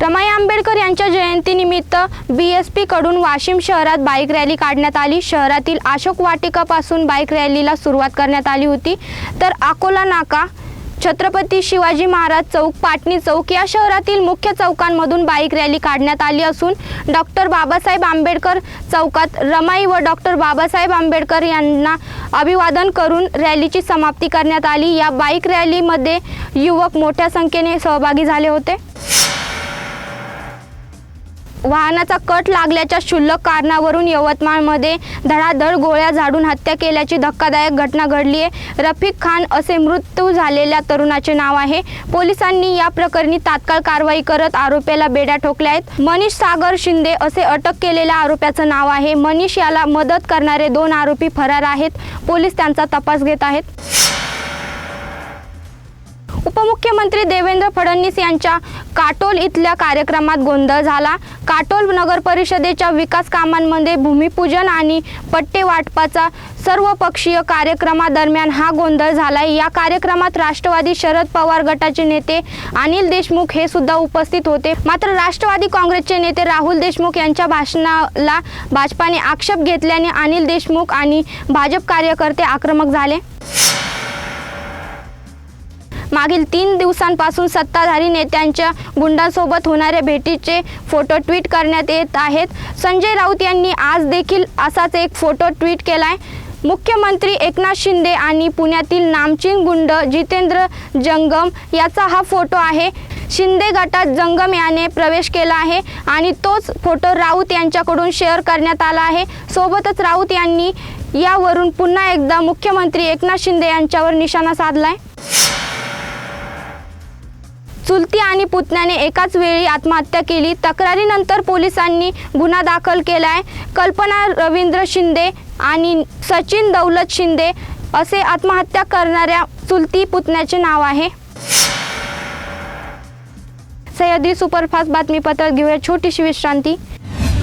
रमाई आंबेडकर यांच्या जयंतीनिमित्त बी एस पीकडून वाशिम शहरात बाईक रॅली काढण्यात आली. शहरातील अशोक वाटिकापासून बाईक रॅलीला सुरुवात करण्यात आली होती. तर अकोला नाका छत्रपती शिवाजी महाराज चौक पाटणी चौक या शहरातील मुख्य चौकांमधून बाईक रॅली काढण्यात आली असून डॉक्टर बाबासाहेब आंबेडकर चौकात रमाई व डॉक्टर बाबासाहेब आंबेडकर यांना अभिवादन करून रॅलीची समाप्ती करण्यात आली. या बाईक रॅलीमध्ये युवक मोठ्या संख्येने सहभागी झाले होते. वाहनाचा कट लागल्याच्या क्षुल्लक कारणावरून यवतमाळमध्ये धडाधड गोळ्या झाडून हत्या केल्याची धक्कादायक घटना घडली आहे रफिक खान असे मृत्यू झालेल्या तरुणाचे नाव आहे. पोलिसांनी या प्रकरणी तात्काळ कारवाई करत आरोपीला बेड्या ठोकल्या आहेत. मनीष सागर शिंदे असे अटक केलेल्या आरोप्याचं नाव आहे. मनीष याला मदत करणारे दोन आरोपी फरार आहेत. पोलीस त्यांचा तपास घेत आहेत. उपमुख्यमंत्री देवेंद्र फडणवीस यांच्या काटोल इथल्या कार्यक्रमात गोंधळ झाला. काटोल नगर परिषदेच्या विकास कामांमध्ये भूमिपूजन आणि पट्टे वाटपाचा सर्वपक्षीय कार्यक्रमादरम्यान हा गोंधळ झाला या कार्यक्रमात राष्ट्रवादी शरद पवार गटाचे नेते अनिल देशमुख हे सुद्धा उपस्थित होते. मात्र राष्ट्रवादी काँग्रेसचे नेते राहुल देशमुख यांच्या भाषणाला भाजपाने आक्षेप घेतल्याने अनिल देशमुख आणि भाजप कार्यकर्ते आक्रमक झाले. मागील तीन दिवसांपासून सत्ताधारी नेत्यांच्या गुंडांसोबत होणाऱ्या भेटीचे फोटो ट्विट करण्यात येत आहेत. संजय राऊत यांनी आज देखील असाच एक फोटो ट्विट आहे मुख्यमंत्री एकनाथ शिंदे आणि पुण्यातील नामचीन गुंड जितेंद्र जंगम याचा हा फोटो आहे. शिंदे गटात जंगम याने प्रवेश केला आहे आणि तोच फोटो राऊत यांच्याकडून शेअर करण्यात आला आहे. सोबतच राऊत यांनी यावरून पुन्हा एकदा मुख्यमंत्री एकनाथ शिंदे यांच्यावर निशाणा साधला आहे चुलती आणि पुतण्याने एकाच वेळी आत्महत्या केली. तक्रारीनंतर पोलिसांनी गुन्हा दाखल केलाय. कल्पना रवींद्र शिंदे आणि सचिन दौलत शिंदे असे आत्महत्या करणाऱ्या चुलती पुतण्याचे नाव आहे. सह्याद्री सुपरफास्ट बातमीपत्र घेऊया. छोटीशी विश्रांती.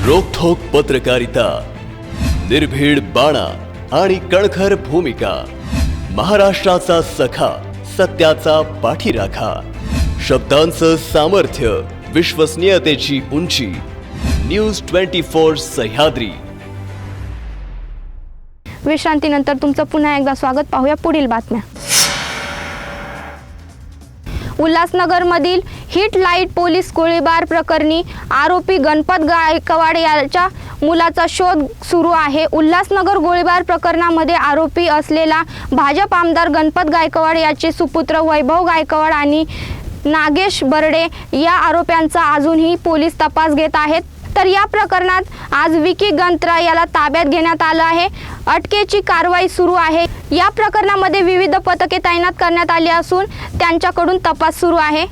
रोखोक पत्रकारिता निर्भीड बाणा आणि कणखर भूमिका महाराष्ट्राचा सखा सत्याचा पाठीराखा. शब्दांचं सामर्थ्य विश्वसनीयतेची उंची. न्यूज ट्वेंटी फोर सह्याद्री विश्रांतीनंतर तुमचं पुन्हा एकदा स्वागत. पाहूया पुढील बातम्या. उल्हासनगरमधील हिट लाइट पोलीस गोळीबार प्रकरणी आरोपी गणपत गायकवाड याच्या मुलाचा शोध सुरू आहे. उल्हासनगर गोळीबार प्रकरणामध्ये आरोपी असलेला भाजप आमदार गणपत गायकवाड याचे सुपुत्र वैभव गायकवाड आणि नागेश बर्डे या आरोप्यांचा अजूनही पोलीस तपास घेत आहेत. तर या प्रकरणात आज विकी गंत्रा याला ताब्यात घेण्यात आलं आहे. अटकेची कारवाई सुरू आहे. या प्रकरणामध्ये विविध पथके तैनात करण्यात आली असून त्यांच्याकडून तपास सुरू आहे.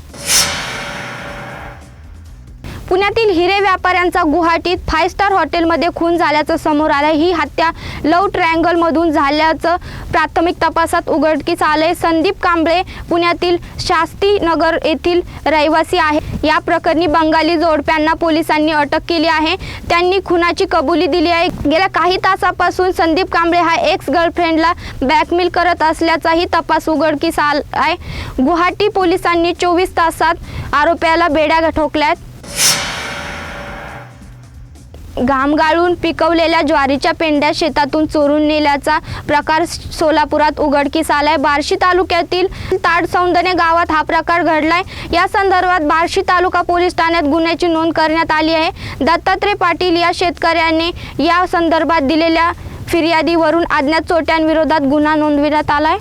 पुण्यातील हिरे व्यापाऱ्यांचा गुवाहाटीत फाय स्टार हॉटेलमध्ये खून झाल्याचं समोर आलं ही हत्या लव ट्रायंगलमधून झाल्याचं प्राथमिक तपासात उघडकीस आलंय. संदीप कांबळे पुण्यातील शास्ती नगर येथील रहिवासी आहे. या प्रकरणी बंगाली जोडप्यांना पोलिसांनी अटक केली आहे. त्यांनी खुनाची कबुली दिली आहे. गेल्या काही तासापासून संदीप कांबळे हा एक्स गर्लफ्रेंडला ब्लॅकमेल करत असल्याचाही तपास उघडकीस आला आहे गुवाहाटी पोलिसांनी चोवीस तासात आरोपीला बेड्या ठोकल्यात. घाम गाळून पिकवलेल्या ज्वारीच्या पेंड्या शेतातून चोरून नेल्याचा प्रकार सोलापुरात उघडकीस आलाय. बार्शी तालुक्यातील ताड सौंदर्य गावात हा प्रकार घडलाय. या संदर्भात बार्शी तालुका पोलीस ठाण्यात गुन्ह्याची नोंद करण्यात आली आहे. दत्तात्रय पाटील या शेतकऱ्याने या संदर्भात दिलेल्या फिर्यादीवरून अज्ञात चोट्यांविरोधात गुन्हा नोंदविण्यात आलाय.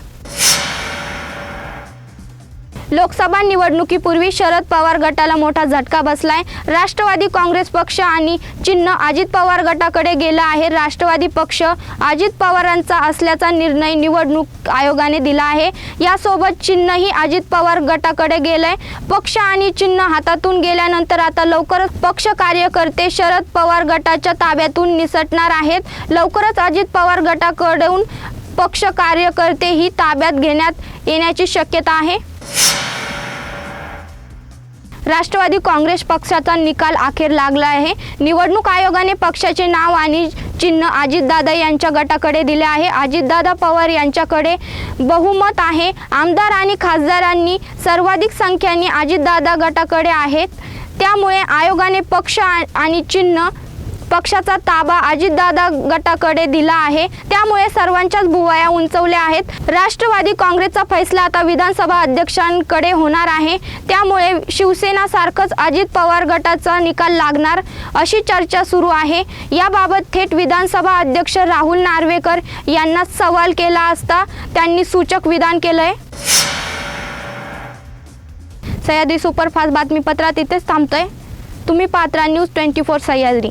लोकसभा निवडणुकीपूर्वी शरद पवार गटाला मोठा झटका बसलाय. राष्ट्रवादी काँग्रेस पक्ष आणि चिन्ह अजित पवार गटाकडे गेला आहे. राष्ट्रवादी पक्ष अजित पवारांचा असल्याचा निर्णय निवडणूक आयोगाने दिला आहे. यासोबत चिन्हही अजित पवार गटाकडे गेलंय. पक्ष आणि चिन्ह हातातून गेल्यानंतर आता लवकरच पक्ष कार्यकर्ते शरद पवार गटाच्या ताब्यातून निसटणार आहेत. लवकरच अजित पवार गटाकडून पक्ष कार्यकर्तेही ताब्यात घेण्यात येण्याची शक्यता आहे. राष्ट्रवादी काँग्रेस पक्षाचा निकाल अखेर लागला आहे. निवडणूक आयोगाने पक्षाचे नाव आणि चिन्ह अजितदादा यांच्या गटाकडे दिले आहे. अजितदादा पवार यांच्याकडे बहुमत आहे. आमदार आणि खासदारांनी सर्वाधिक संख्येने अजितदादा गटाकडे आहेत. त्यामुळे आयोगाने पक्ष आणि चिन्ह पक्षाचा ताबा अजितदादा गटाकडे दिला आहे. त्यामुळे सर्वांच्याच भुवाया उंचवल्या आहेत. राष्ट्रवादी काँग्रेसचा फैसला आता विधानसभा अध्यक्षांकडे होणार आहे. त्यामुळे शिवसेना सारखंच अजित पवार गटाचा निकाल लागणार अशी चर्चा सुरू आहे. याबाबत थेट विधानसभा अध्यक्ष राहुल नार्वेकर यांना सवाल केला असता त्यांनी सूचक विधान केलंय. सह्याद्री सुपरफास्ट बातमीपत्रात इथेच थांबतोय. तुम्ही पात्रा न्यूज ट्वेंटी फोर सह्याद्री.